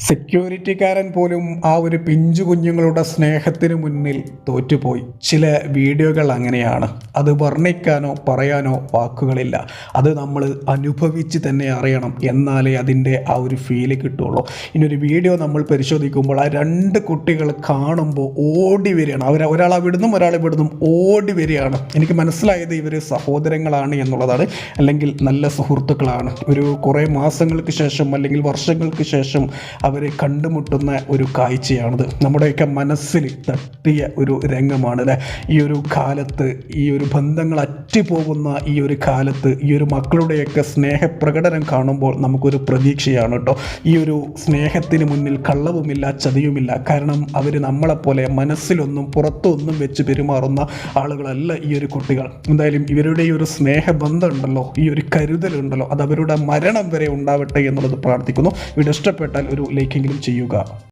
സെക്യൂരിറ്റിക്കാരൻ പോലും ആ ഒരു പിഞ്ചു കുഞ്ഞുങ്ങളുടെ സ്നേഹത്തിന് മുന്നിൽ തോറ്റുപോയി. ചില വീഡിയോകൾ അങ്ങനെയാണ്. അത് വർണിക്കാനോ പറയാനോ വാക്കുകളില്ല. അത് നമ്മൾ അനുഭവിച്ച് തന്നെ അറിയണം. എന്നാലേ അതിന്റെ ആ ഒരു ഫീൽ കിട്ടുള്ളൂ. ഇനിയൊരു വീഡിയോ നമ്മൾ പരിശോധിക്കുമ്പോൾ ആ രണ്ട് കുട്ടികൾ കാണുമ്പോൾ ഓടി വരികയാണ്. അവർ ഒരാൾ അവിടുന്നും ഒരാൾ ഇവിടുന്നും ഓടി വരികയാണ്. എനിക്ക് മനസ്സിലായത് ഇവർ സഹോദരങ്ങളാണ് എന്നുള്ളതാണ്. അല്ലെങ്കിൽ നല്ല സുഹൃത്തുക്കളാണ്. ഒരു കുറേ മാസങ്ങൾക്ക് ശേഷം അല്ലെങ്കിൽ വർഷങ്ങൾക്ക് ശേഷം അവർ കണ്ടുമുട്ടുന്ന ഒരു കാഴ്ചയാണിത്. നമ്മുടെയൊക്കെ മനസ്സിൽ തട്ടിയ ഒരു രംഗമാണ് അല്ലേ ഈ ഒരു കാലത്ത് ഈ ഒരു ബന്ധങ്ങൾ അറ്റുപോകുന്ന ഈ ഒരു കാലത്ത് ഈ ഒരു മക്കളുടെയൊക്കെ സ്നേഹപ്രകടനം കാണുമ്പോൾ നമുക്കൊരു പ്രതീക്ഷയാണ് കേട്ടോ. ഈ ഒരു സ്നേഹത്തിന് മുന്നിൽ കള്ളവുമില്ല ചതിയുമില്ല. കാരണം അവർ നമ്മളെപ്പോലെ മനസ്സിലൊന്നും പുറത്തൊന്നും വെച്ച് പെരുമാറുന്ന ആളുകളല്ല ഈ ഒരു കുട്ടികൾ. എന്തായാലും ഇവരുടെ ഈ ഒരു സ്നേഹബന്ധം ഉണ്ടല്ലോ ഈ ഒരു കരുതലുണ്ടല്ലോ അത് അവരുടെ മരണം വരെ ഉണ്ടാവട്ടെ എന്നുള്ളത് പ്രാർത്ഥിക്കുന്നു. വീഡിയോ ഇഷ്ടപ്പെട്ടാൽ ഒരു ലൈക്കെങ്കിലും ചെയ്യുക.